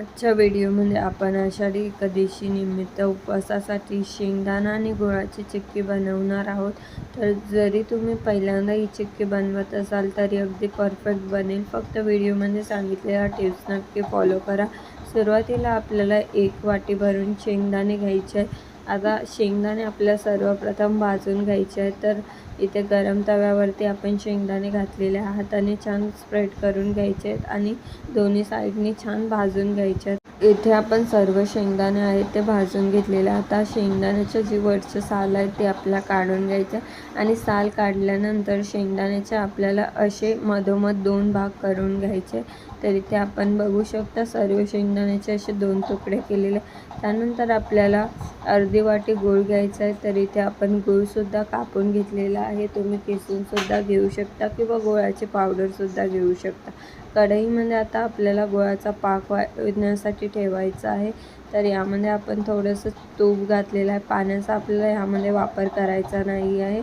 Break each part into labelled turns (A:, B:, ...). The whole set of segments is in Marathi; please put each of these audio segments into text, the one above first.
A: आजच्या व्हिडिओमध्ये आपण आषाढी एकादशी निमित्त उपवासासाठी शेंगदाणा आणि गुळाची चिक्की बनवणार आहोत. तर जरी तुम्ही पहिल्यांदा ही चिक्की बनवत असाल तरी अगदी परफेक्ट बनेल. फक्त व्हिडिओमध्ये सांगितलेल्या टिप्स नक्की फॉलो करा. सुरुवातीला आपल्याला एक वाटी भरून शेंगदाणे घ्यायचे आहे आता शेंगदाणे आपल्या सर्वप्रथम भाजून घ्यायचे आहेत. तर इथे गरम तव्यावरती आपण शेंगदाणे घातलेले हाताने छान स्प्रेड करून घ्यायचे आहेत आणि दोन्ही साईडनी छान भाजून घ्यायचे आहेत. इथे आपण सर्व शेंगदाणे आहेत ते भाजून घेतलेले. आता शेंगदाण्याचं जी वरचं साल आहे ते आपल्याला काढून घ्यायचं. आहे आणि साल काढल्यानंतर शेंगदाण्याचे आपल्याला असे मधोमध दोन भाग करून घ्यायचे. तर इथे आपण बघू शकता सर्व शेंगदाण्याचे असे दोन तुकडे केलेले. त्यानंतर आपल्याला अर्धी वाटी गूळ घ्यायचा आहे. तर इथे आपण गूळसुद्धा कापून घेतलेला आहे. तुम्ही किसूनसुद्धा घेऊ शकता किंवा गुळाची पावडरसुद्धा घेऊ शकता. कढईमध्ये आता आपल्याला गुळाचा पाक वाढण्यासाठी ठेवायचा आहे. तर यामध्ये आपण थोडंसं तूप घातलेलं आहे. पाण्याचा आपल्याला ह्यामध्ये वापर करायचा नाही आहे.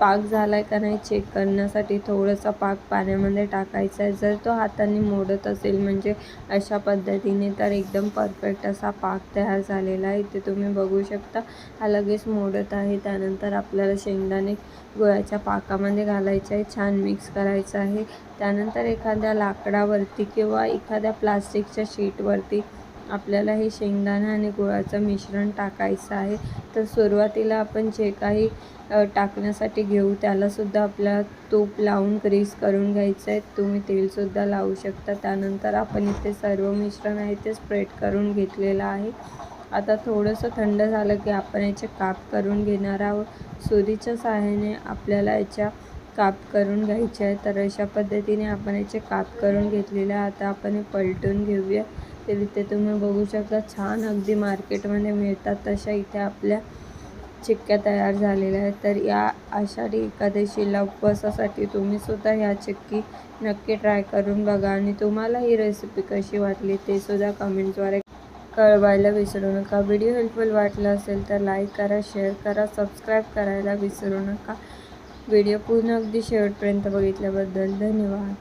A: पाक झाला आहे का नाही चेक करण्यासाठी थोडंसं पाक पाण्यामध्ये टाकायचा आहे जर तो हाताने मोडत असेल म्हणजे अशा पद्धतीने तर एकदम परफेक्ट असा पाक तयार झालेला आहे. ते तुम्ही बघू शकता हा लगेच मोडत आहे. त्यानंतर आपल्याला शेंगदाणे गुळाच्या पाकामध्ये घालायचं आहे. छान मिक्स करायचं आहे. त्यानंतर एखाद्या लाकडावरती किंवा एखाद्या प्लास्टिकच्या शीटवरती आपल्याला हे शेंगदाणा आणि गुळाचं मिश्रण टाकायचं आहे. तर सुरुवातीला आपण जे काही टाकण्यासाठी घेऊ त्यालासुद्धा आपल्याला तूप लावून ग्रीस करून घ्यायचं आहे. तुम्ही तेलसुद्धा लावू शकता. त्यानंतर आपण इथे सर्व मिश्रण आहे ते स्प्रेड करून घेतलेलं आहे. आता थोडंसं थंड झालं की आपण याचे काप करून घेणार आहोत. सुरीच्या सहाय्याने आपल्याला याच्या काप करून घ्यायचे आहे. तर अशा पद्धतीने आपण याचे काप करून घेतलेले आता आपण हे पलटून घेऊया. तर इथे तुम्ही बघू शकता. छान अगदी मार्केटमध्ये मिळतात तशा इथे आपल्या चिक्क्या तयार झालेल्या आहेत. तर या आषाढी एकादशीला उपवासासाठी तुम्हीसुद्धा ह्या चिक्की नक्की ट्राय करून बघा. आणि तुम्हाला ही रेसिपी कशी वाटली ते सुद्धा कमेंटद्वारे कळवायला विसरू नका. व्हिडिओ हेल्पफुल वाटला असेल तर लाईक करा शेअर करा सबस्क्राईब करायला विसरू नका. व्हिडिओ पूर्ण अगदी शेवटपर्यंत बघितल्याबद्दल धन्यवाद.